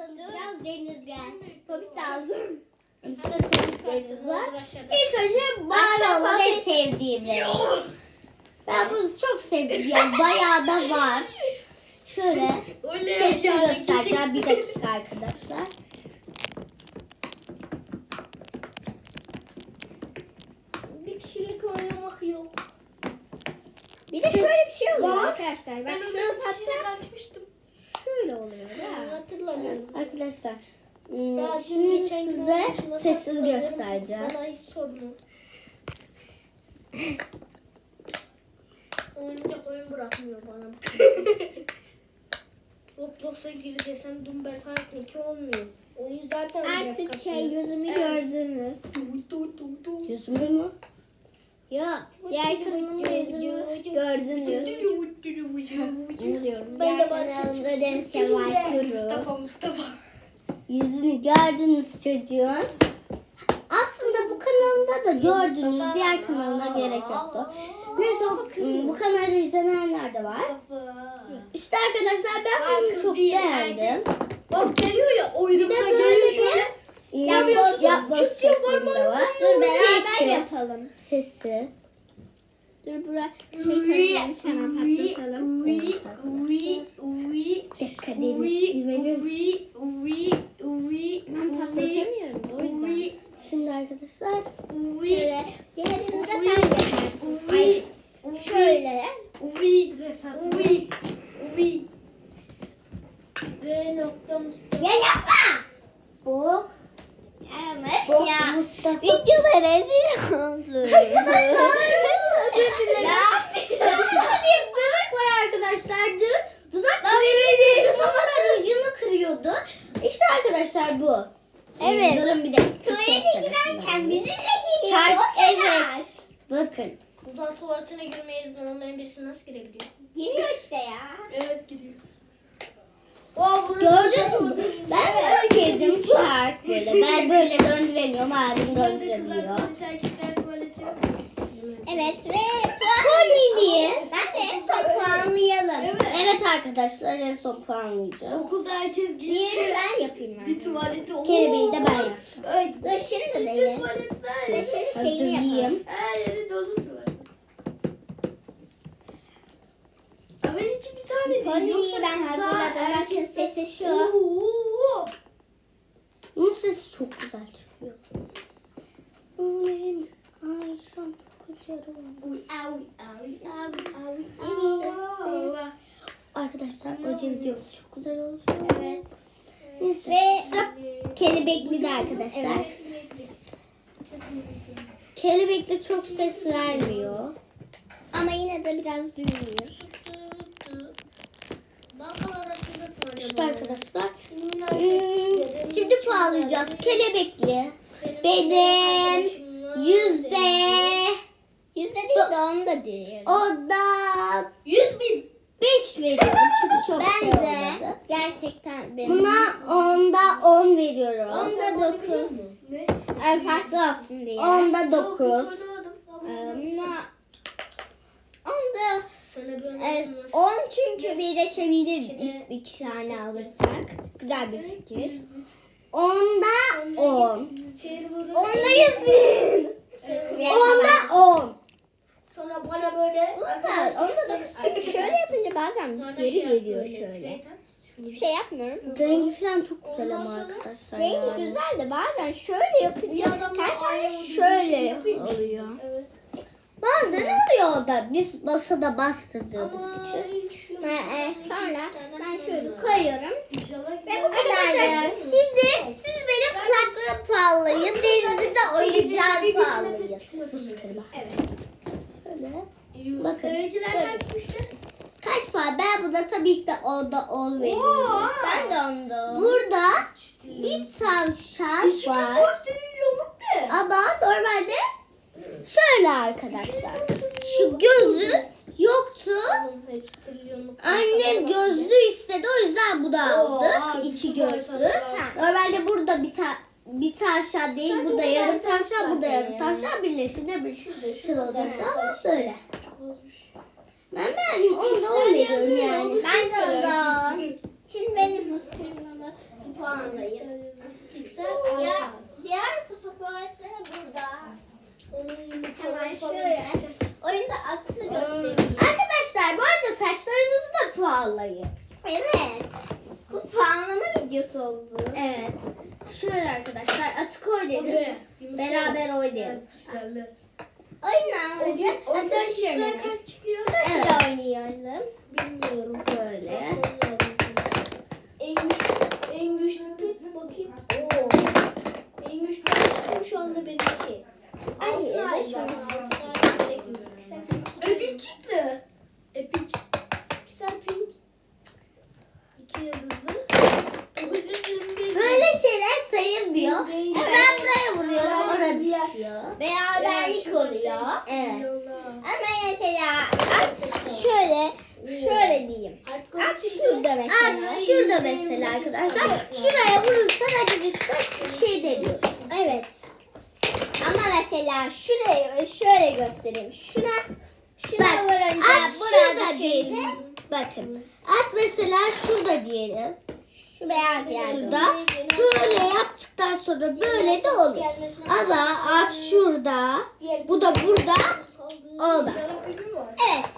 tanıtacağız Deniz gel. Hobbit aldım. Üstüne çocuklarımız var. İlk önce olan en sevdiğim renk. Ben bunu çok sevdim yani bayağı da var. Şöyle sesini göstereceğim bir dakika arkadaşlar. Bir kişilik oynamak yok. Bir de şöyle bir şey oluyor arkadaşlar. Ben Ben şunu hatta kaçmıştım. şöyle oluyor Hatırlamıyorum. Arkadaşlar hmm, Daha dün şimdi size sessiz göstereceğim. Bana hiç sormadı. Oyuncak oyun bırakmıyor bana. Roblox'a gir desem Dumber 2 olmuyor. Oyun zaten Artık şey yüzümü Evet. gördünüz. Yüzümü mü? Yok. Diğer kanalımda yüzümü gördünüz. Onu diyorum. Ben de bak- kanalımda Deniz Şevval Kuru. Mustafa Mustafa. Yüzünü gördünüz çocuğun. Aslında bu kanalında da gördünüz. Diğer kanalına gerek yoktu. Neyse o- bu kanalda izlemeyenler de var. İşte arkadaşlar ben bunu kız çok değil, beğendim. Bak geliyor ya Bir oyunumuza de böyle geliyor şöyle. Yapboz yapboz şeklinde var. Dur beraber yapalım. Sesi. Dur bura şey takılmış hemen patlatalım. Evet arkadaşlar. Bir dakika Deniz bir verir misin? Ben patlatamıyorum da o yüzden. Şimdi arkadaşlar şöyle diğerini de sen yaparsın. Ay, şöyle. Ve nokta Mustafa. Ya yapma. Bu. Evet Bu Mustafa. Videoda rezil oldu. Ya Mustafa diye bir bebek var arkadaşlar. Dün dudak kırıyordu. Dudak ucunu kırıyordu. İşte arkadaşlar bu. Evet. Durun bir dakika. Tuvalete girerken bizim bizimle Çarp, evet. Bakın. Buradan tuvaletine girmeye izin olmayan birisi nasıl girebiliyor? Giriyor işte ya. Evet gidiyor. Oo, burası Gördün mü? Ben böyle çark böyle. Ben böyle döndüremiyorum. Abim döndürebiliyor. erkekler tuvaleti yok. Evet ve puanlıyı. Ben de en son puanlayalım. Evet. Evet arkadaşlar en son puanlayacağız. Okulda herkes Diğeri girsin. ben yapayım ben. Bir tuvaleti. Oo. Kelebeği de ben yapacağım. Ay, Dur şimdi Türkçe değil. tuvaletler. Dur şimdi şeyini yapalım. Hazırlayayım. Her yeri dolu tuvalet. Ama iki bir tane değil. Puanlıyı Yoksa ben kızlar, hazırladım. Bakın erkekler- sesi şu. Oo. Sesi çok güzel çıkıyor. Ay şu an çok Evet. avi. Arkadaşlar koca videomuz çok güzel oldu. Evet. Neyse. Sıra kelebekli de arkadaşlar. Kelebekli çok ses vermiyor. Ama yine de biraz duyuluyor. İşte arkadaşlar. hmm, şimdi puanlayacağız. Kelebekli. Benim yüzde yüzde değil de onda değil. O da Yüz bin. beş veriyorum çünkü çok Ben şey de olmadı. gerçekten benim. Buna onda on veriyorum. Onda dokuz. Ne? Yani farklı olsun diye. Onda dokuz. Ama onda Sana böyle evet, on çünkü birleşebilirdik iki tane alırsak. Güzel bir fikir. Onda on. Onda yüz bin. Onda on. Sonra bana böyle Bunu da, onda da çünkü şöyle yapınca bazen geri geliyor şöyle. Hiçbir şey yapmıyorum. Rengi falan çok güzel ama arkadaşlar. Rengi güzel de bazen şöyle yapınca gibi şöyle şey yapınca oluyor. Evet. Bazen oluyor da biz basada bastırdığımız için. Ve, e, sonra ben şey şöyle koyuyorum. Ve bu kadar. Şimdi siz benim kulaklığı puanlayın. Deniz'i de oyuncağı puanlayın. Evet. Şöyle. Bakın. Seyirciler Bakın. kaçmıştı? Kaç puan? Ben buna tabii ki de onda 10 veriyorum. Ben de onda. Burada bir tavşan var. Ama normalde şöyle arkadaşlar. Şu gözü yoktu. Annem gözlü istedi o yüzden bunu aldık. aa, İki gözlü. Normalde burada bir ta bir tavşan değil, Sadece burada bu yarım yarım tavşan, tavşan burada yarım tavşan birleşince bir şey şurada olacak da ama böyle. Ben beğendim. Onu da yazıyor. yani. Ben de onda. Şimdi benim pusulamı puanlayayım. Piksel Ya, ya. diğer pusulası burada. Onun Hemen şöyle. piksel. Oyunda atı göstereyim. Arkadaşlar bu arada saçlarınızı da puanlayın. Evet. Bu puanlama videosu oldu. Evet. Şöyle arkadaşlar atı koy dedim. Oraya. Yumurta Beraber oynayalım. Evet, Orada atın piksel şöyle. kaç çıkıyor? Sıra sıra oynayalım. Bilmiyorum. Böyle. En güçlü, en güçlü pet bakayım. Oo. En güçlü pet şu anda benimki. Ay, Altın evet, ay şu var. an. Altın ay direkt piksel pink. Ödül çıktı. Epic. Piksel pink. İki yıldızlı. 921. Böyle şeyler sayılmıyor. Değil. Evet. Ben buraya vuruyorum. Evet. Orada düşüyor. Beraberlik oluyor. Evet. Ama mesela at şöyle şöyle Artık At şurada mesela. At Şurada mesela arkadaşlar. Şuraya vurursan hadi düşse şey demiyor. Evet. Ama mesela şurayı şöyle göstereyim. Şuna şuna Bak, vurunca at burada düşünce diyelim. Bakın. At mesela şurada diyelim. şu beyaz yerde. Şurada. Böyle yaptıktan sonra böyle de olur. Ama at şurada. Bu da burada. olmaz. Evet